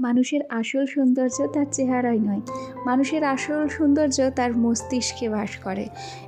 মানুষের আসল সৌন্দর্য তার চেহারাই নয়। মানুষের আসল সৌন্দর্য তার মস্তিষ্কে বাস করে।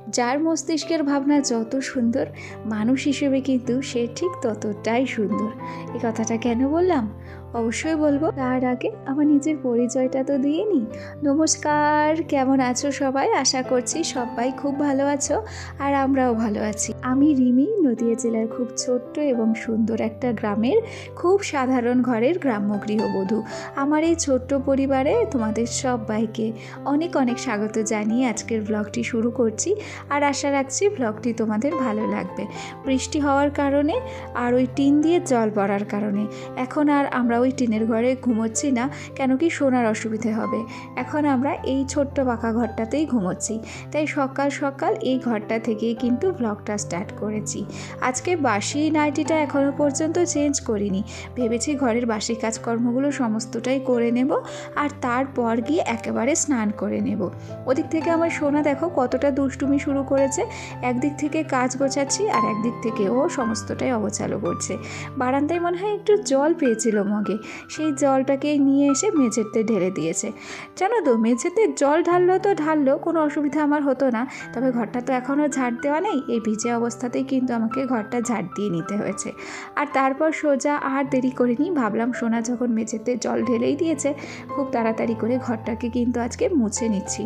যার মস্তিষ্কের ভাবনা যত সুন্দর, মানুষ হিসেবে কিন্তু সে ঠিক ততটাই সুন্দর। এই কথাটা কেন বললাম? অবশ্যই বলব। তার আগে আমার নিজের পরিচয়টা তো দিয়ে নিই নমস্কার, কেমন আছো সবাই? আশা করছি সবাই খুব ভালো আছো আর আমরাও ভালো আছি। আমি রিমি, নদিয়া জেলার খুব ছোট্ট এবং সুন্দর একটা গ্রামের খুব সাধারণ ঘরের গ্রাম্য গৃহবধূ। আমার এই ছোট্ট পরিবারে তোমাদের সবাইকে অনেক অনেক স্বাগত জানিয়ে আজকের ব্লগটি শুরু করছি আর আশা রাখছি ব্লগটি তোমাদের ভালো লাগবে। বৃষ্টি হওয়ার কারণে আর ওই টিন দিয়ে জল পড়ার কারণে। এখন আর আমরা ওই টিনের ঘরে ঘুমোচ্ছি না, কেন কি শোনার অসুবিধে হবে। এখন আমরা এই ছোট্ট পাকা ঘরটাতেই ঘুমোচ্ছি। তাই সকাল সকাল এই ঘরটা থেকেই কিন্তু ব্লগটা স্টার্ট করেছি। আজকে বাসি নাইটিটা এখনও পর্যন্ত চেঞ্জ করিনি। ভেবেছি ঘরের বাসি কাজকর্মগুলো সমস্তটাই করে নেব আর তারপর গিয়ে একেবারে স্নান করে নেব। ওদিক থেকে আমার সোনা দেখো কতটা দুষ্টুমি শুরু করেছে। একদিক থেকে কাজ গোছাচ্ছি আর একদিক থেকে ও সমস্তটাই অগোছালো করছে। বারান্দায় মনে হয় একটু জল পেয়েছিল মগে। সেই জলটাকে নিয়ে এসে মেঝেতে ঢেলে দিয়েছে। জানো তো, মেঝেতে জল ঢাললো তো ঢাললো কোনো অসুবিধা আমার হতো না। তবে ঘরটা তো এখনও ঝাড় দেওয়া নেই, এই ভিজে অবস্থাতেই কিন্তু আমাকে ঘরটা ঝাড় দিয়ে নিতে হয়েছে। আর তারপর সোজা আর দেরি করিনি, ভাবলাম সোনা যখন মেঝেতে জল ঢেলেই দিয়েছে, খুব তাড়াতাড়ি করে ঘরটাকে কিন্তু আজকে মুছে নিচ্ছি।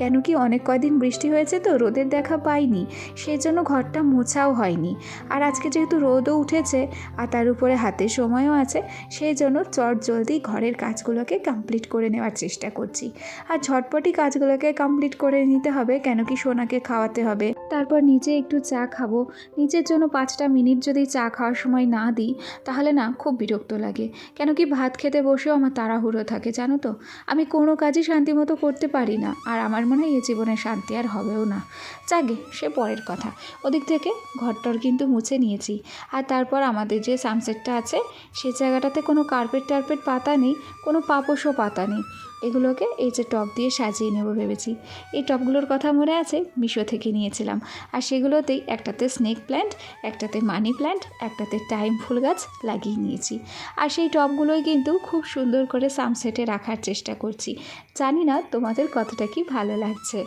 কেন কি অনেক কয়দিন বৃষ্টি হয়েছে তো রোদের দেখা পাইনি সেই জন্য ঘরটা মোছাও হয়নি। আর আজকে যেহেতু রোদও উঠেছে আর তার উপরে হাতে সময়ও আছে সেই জন্য চট জলদি ঘরের কাজগুলোকে কমপ্লিট করে নেওয়ার চেষ্টা করছি। আর ঝটপটি কাজগুলোকে কমপ্লিট করে নিতে হবে, কেন কি সোনাকে খাওয়াতে হবে। তারপর নিজে একটু চা খাব, নিজের জন্য পাঁচটা মিনিট যদি চা খাওয়ার সময় না দিই, তাহলে না খুব বিরক্ত লাগে। কেন কি ভাত খেতে বসেও আমার তাড়াহুড়ো থাকে, জানো তো? আমি কোনো কাজই শান্তিমতো করতে পারি না, আর আমার মনে হয় এ জীবনে শান্তি আর হবেও না। যাগে, সে পরের কথা। ওদিক থেকে ঘরটর কিন্তু মুছে নিয়েছি। আর তারপর আমাদের যে সানসেটটা আছে, সে জায়গাটাতে কোনো কার্পেট টার্পেট পাতা নেই, কোনো পাপোশও পাতা নেই। এগুলোকে এই যে টপ দিয়ে সাজিয়ে নেব ভেবেছি। এই টপগুলোর কথা মনে আছে? মিশো থেকে নিয়েছিলাম। আর সেগুলোতেই একটাতে স্নেক প্ল্যান্ট, একটাতে মানি প্ল্যান্ট, একটাতে টাইম ফুল গাছ লাগিয়ে নিয়েছি। আর সেই টপগুলোই কিন্তু খুব সুন্দর করে সামসেটে রাখার চেষ্টা করছি। জানি না তোমাদের কতটা কি ভালো লাগছে।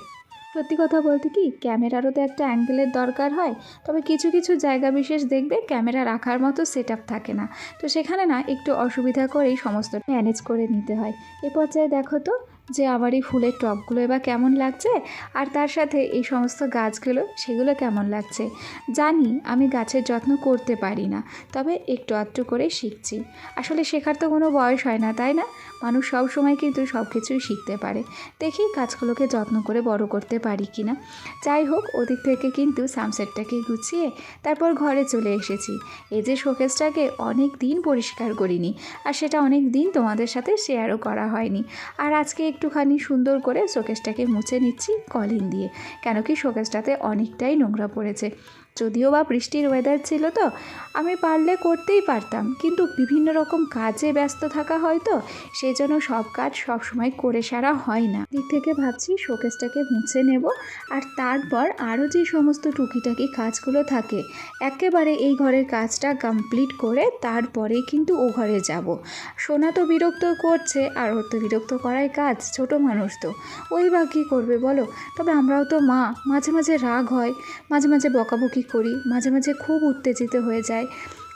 সত্যি কথা বলতে কি, ক্যামেরারও তো একটা অ্যাঙ্গেলের দরকার হয়, তবে কিছু কিছু জায়গা বিশেষ দেখবে ক্যামেরা রাখার মতো সেট থাকে না। তো সেখানে না একটু অসুবিধা করেই সমস্ত ম্যানেজ করে নিতে হয়। এ পর্যায়ে দেখো তো যে আমার এই ফুলের টবগুলো এবার কেমন লাগছে আর তার সাথে এই সমস্ত গাছগুলো, সেগুলো কেমন লাগছে, জানি আমি গাছের যত্ন করতে পারি না, তবে একটু আধটু করে শিখছি। আসলে শেখার তো কোনো বয়স হয় না, তাই না? মানুষ সব সময় কিন্তু সব কিছুই শিখতে পারে। দেখি গাছগুলোকে যত্ন করে বড় করতে পারি কি না যাই হোক, ওদিক থেকে কিন্তু সানসেটটাকে গুছিয়ে তারপর ঘরে চলে এসেছি। এই যে শোকেসটাকে অনেক দিন পরিষ্কার করিনি, আর সেটা অনেক দিন তোমাদের সাথে শেয়ারও করা হয়নি। আর আজকে একটুখানি সুন্দর করে শোকেসটাকে মুছে নিচ্ছি কলিন দিয়ে। কেন কি শোকেসটাতে অনেকটাই নোংরা পড়েছে। যদিও বা বৃষ্টির ওয়েদার ছিল তো, আমি পারলে করতেই পারতাম। কিন্তু বিভিন্ন রকম কাজে ব্যস্ত থাকা হয় তো সেই জন্য সব কাজ সব সময় করে সারা হয় না। দিক থেকে ভাবছি শোকেসটাকে মুছে নেব, আর তারপর আরও যে সমস্ত টুকিটাকি কাজগুলো থাকে, একেবারে এই ঘরের কাজটা কমপ্লিট করে তারপরেই কিন্তু ও ঘরে যাব। সোনা তো বিরক্ত করছে, আর ওর তো বিরক্ত করাই কাজ, ছোট মানুষ তো। ওই বা কী করবে বলো? তবে আমরাও তো মা, মাঝে মাঝে রাগ হয়, মাঝে মাঝে বকাবকি করি, মাঝে মাঝে খুব উত্তেজিত হয়ে যায়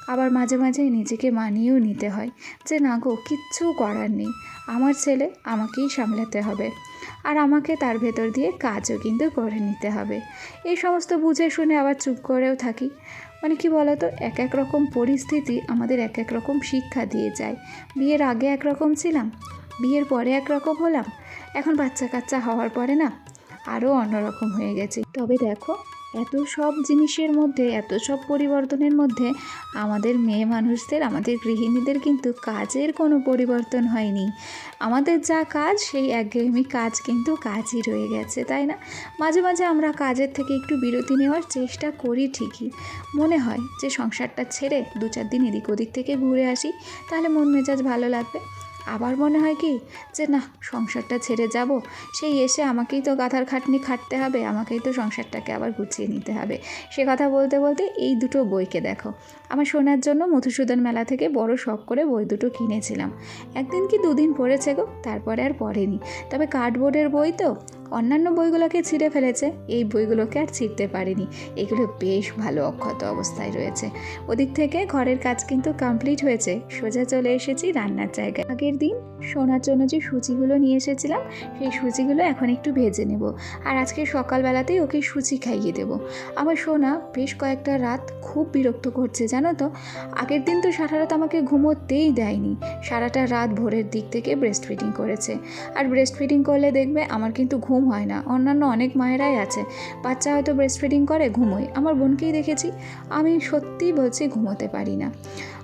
আবার মাঝে মাঝে নিজেকে মানিয়েও নিতে হয় যে, না গো, কিচ্ছু করার নেই। আমার ছেলে আমাকেই সামলাতে হবে। আর আমাকে তার ভেতর দিয়ে কাজও কিন্তু করে নিতে হবে। এই সমস্ত বুঝে শুনে আবার চুপ করেও থাকি। মানে কি বলতো, এক এক রকম পরিস্থিতি আমাদের এক এক রকম শিক্ষা দিয়ে যায়। বিয়ের আগে একরকম ছিলাম, বিয়ের পরে একরকম হলাম, এখন বাচ্চা কাচ্চা হওয়ার পরে না, আরও অন্যরকম হয়ে গেছে। তবে দেখো এত সব জিনিসের মধ্যে, এত সব পরিবর্তনের মধ্যে আমাদের মেয়ে মানুষদের, আমাদের গৃহিণীদের কিন্তু কাজের কোনো পরিবর্তন হয়নি। আমাদের যা কাজ, সেই একঘেয়েমি কাজ কিন্তু কাজই রয়ে গেছে, তাই না? মাঝে মাঝে আমরা কাজের থেকে একটু বিরতি নেওয়ার চেষ্টা করি ঠিকই। মনে হয় যে সংসারটা ছেড়ে দু চার দিন এদিক ওদিক থেকে ঘুরে আসি, তাহলে মন মেজাজ ভালো লাগবে। আবার মনে হয় কি যে, না, সংসারটা ছেড়ে যাব। সেই এসে আমাকেই তো গাধার খাটনি খাটতে হবে, আমাকেই তো সংসারটাকে আবার গুছিয়ে নিতে হবে। সে কথা বলতে বলতে এই দুটো বইকে দেখো। আমার শোনার জন্য মধুসূদন মেলা থেকে বড় শখ করে বই দুটো কিনেছিলাম। একদিন কি দুদিন পড়েছে গো? তারপরে আর পড়েনি। তবে কার্ডবোর্ডের বই তো অন্যান্য বইগুলোকে ছিঁড়ে ফেলেছে, এই বইগুলোকে আর ছিঁড়তে পারেনি। এগুলো বেশ ভালো অক্ষত অবস্থায় রয়েছে। ওদিক থেকে ঘরের কাজ কিন্তু কমপ্লিট হয়েছে। সোজা চলে এসেছি রান্নার জায়গায়। আগের দিন সোনার জন্য যে সুচিগুলো নিয়ে এসেছিলাম, সেই সুচিগুলো এখন একটু ভেজে নেব। আর আজকে সকালবেলাতেই ওকে সুচি খাইয়ে দেব। আমার সোনা বেশ কয়েকটা রাত খুব বিরক্ত করছে, জানো তো? আগের দিন তো সারা রাত আমাকে ঘুমোতেই দেয়নি। সারাটা রাত ভোরের দিক থেকে ব্রেস্ট ফিডিং করেছে। আর ব্রেস্ট ফিডিং করলে দেখবে আমার কিন্তু ঘুম হয় না। অন্যান্য অনেক মায়েরাই আছে। বাচ্চা হয়তো ব্রেস্ট ফিডিং করে, ঘুমোয়। আমার বোনকেই দেখেছি। আমি সত্যিই বলছি ঘুমোতে পারি না।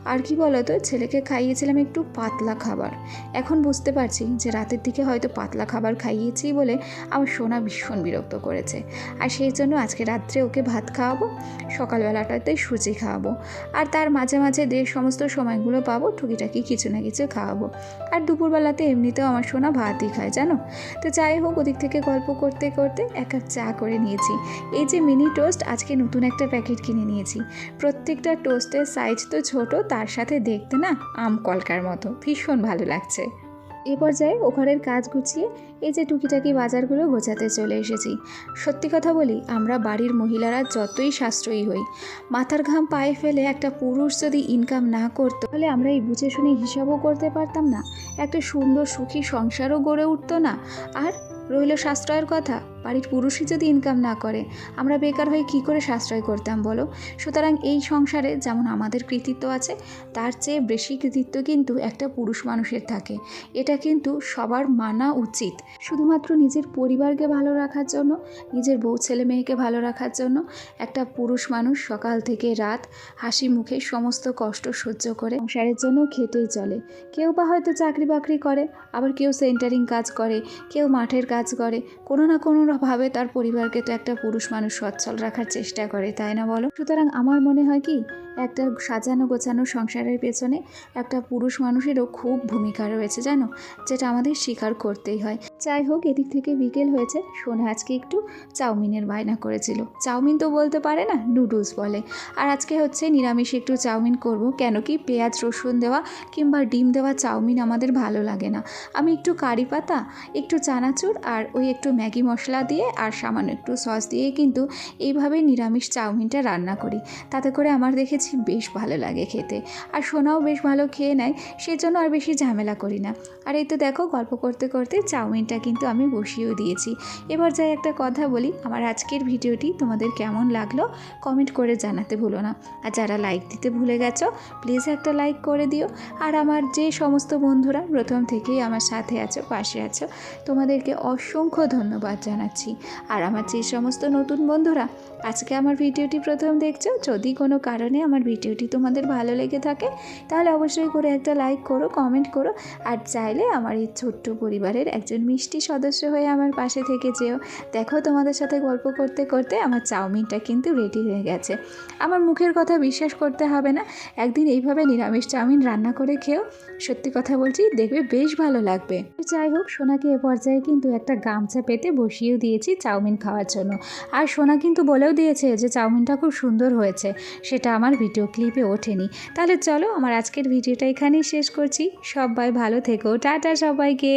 আর কি বলতো, ছেলেকে খাইয়েছিলাম একটু পাতলা খাবার। এখন বুঝতে পারছি যে রাতের দিকে হয়তো পাতলা খাবার খাইয়েছি বলে আমার সোনা ভীষণ বিরক্ত করেছে। আর সেই জন্য আজকে রাত্রে ওকে ভাত খাওয়াবো, সকালবেলাটাতে সুজি খাওয়াবো। আর তার মাঝে মাঝে যে সমস্ত সময়গুলো পাবো, টুকিটাকি কিছু না কিছু খাওয়াবো। আর দুপুরবেলাতে এমনিতেও আমার সোনা ভাতই খায়, জানো? তো যাই হোক, ওদিক থেকে গল্প করতে করতে এক কাপ চা করে নিয়েছি। এই যে মিনি টোস্ট, আজকে নতুন একটা প্যাকেট কিনে নিয়েছি। প্রত্যেকটা টোস্টের সাইজ তো ছোট তার সাথে দেখতে না আম কলকার মতো। ভীষণ ভালো লাগছে। এ পর্যায়ে ও ঘরের কাজ গুছিয়ে এই যে টুকিটাকি বাজারগুলো গোছাতে চলে এসেছি। সত্যি কথা বলি, আমরা বাড়ির মহিলারা যতই সাশ্রয়ী হই, মাথার ঘাম পায়ে ফেলে একটা পুরুষ যদি ইনকাম না করতো, তাহলে আমরা এই বুঝে শুনে হিসাবও করতে পারতাম না। একটা সুন্দর সুখী সংসারও গড়ে উঠতো না। আর রইল সাশ্রয়ের কথা বাড়ির পুরুষই যদি ইনকাম না করে, আমরা বেকার হয়ে কী করে সাশ্রয় করতাম বলো? সুতরাং এই সংসারে যেমন আমাদের কৃতিত্ব আছে, তার চেয়ে বেশি কৃতিত্ব কিন্তু একটা পুরুষ মানুষের থাকে। এটা কিন্তু সবার মানা উচিত। শুধুমাত্র নিজের পরিবারকে ভালো রাখার জন্য, নিজের বউ ছেলে মেয়েকে ভালো রাখার জন্য একটা পুরুষ মানুষ সকাল থেকে রাত হাসি মুখে সমস্ত কষ্ট সহ্য করে সংসারের জন্য খেটেই চলে। কেউ বা হয়তো চাকরি বাকরি করে, আবার কেউ সেন্টারিং কাজ করে, কেউ মাঠের কাজ করে, কোনো না কোনোভাবে তার পরিবারকে তো একটা পুরুষ মানুষ সচ্ছল রাখার চেষ্টা করে, তাই না বলো? সুতরাং আমার মনে হয় কি, একটা সাজানো গোছানো সংসারের পেছনে একটা পুরুষ মানুষেরও খুব ভূমিকা রয়েছে, জানো? যেটা আমাদের স্বীকার করতেই হয়। যাই হোক, এদিক থেকে বিকেল হয়েছে, সোনা আজকে একটু চাউমিনের বায়না করেছিল। চাউমিন তো বলতে পারে না, নুডলস বলে। আর আজকে হচ্ছে নিরামিষ একটু চাউমিন করব, কেন কি পেঁয়াজ, রসুন দেওয়া কিংবা ডিম দেওয়া চাউমিন আমাদের ভালো লাগে না। আমি একটু কারি পাতা, একটু চানাচুর আর ওই একটু ম্যাগি মশলা দিয়ে আর সামান্য একটু সস দিয়ে কিন্তু এইভাবে নিরামিষ চাউমিনটা রান্না করি। তাতে করে আমার দেখেছি বেশ ভালো লাগে খেতে। আর সোনাও বেশ ভালো খেয়ে নেয়, সেজন্য আর বেশি ঝামেলা করি না। আর এই তো দেখো গল্প করতে করতে চাউমিনটা কিন্তু আমি বসিয়েও দিয়েছি। এবার যাই একটা কথা বলি, আমার আজকের ভিডিওটি তোমাদের কেমন লাগল কমেন্ট করে জানাতে ভুলো না। আর যারা লাইক দিতে ভুলে গেছো, প্লিজ একটা লাইক করে দিও। আর আমার যে সমস্ত বন্ধুরা প্রথম থেকেই আমার সাথে আছো, পাশে আছো, তোমাদেরকে অসংখ্য ধন্যবাদ জানাচ্ছি। আর আমার যে সমস্ত নতুন বন্ধুরা, আজকে আমার ভিডিওটি প্রথম দেখছ, যদি কোনো কারণে আমার ভিডিওটি তোমাদের ভালো লেগে থাকে, তাহলে অবশ্যই করে একটা লাইক করো কমেন্ট করো, আর চাইলে আমার এই ছোট্ট পরিবারের একজন মিষ্টি সদস্য হয়ে আমার পাশে থেকে যেও। দেখো তোমাদের সাথে গল্প করতে করতে আমার চাউমিনটা কিন্তু রেডি হয়ে গেছে। আমার মুখের কথা বিশ্বাস করতে হবে না, একদিন এইভাবে নিরামিষ চাউমিন রান্না করে খেও। সত্যি কথা বলছি, দেখবে বেশ ভালো লাগবে। যাই হোক, সোনাকে এ পর্যায়ে কিন্তু একটা গামছা পেতে বসিয়েও দিয়েছি চাউমিন খাওয়ার জন্য। আর সোনা কিন্তু বলেও দিয়েছে যে চাউমিনটা খুব সুন্দর হয়েছে, সেটা আমার ভিডিও ক্লিপে ওঠেনি। তাহলে চলো আমার আজকের ভিডিওটা এখানেই শেষ করছি। সবাই ভালো থেকো। টাটা সবাইকে।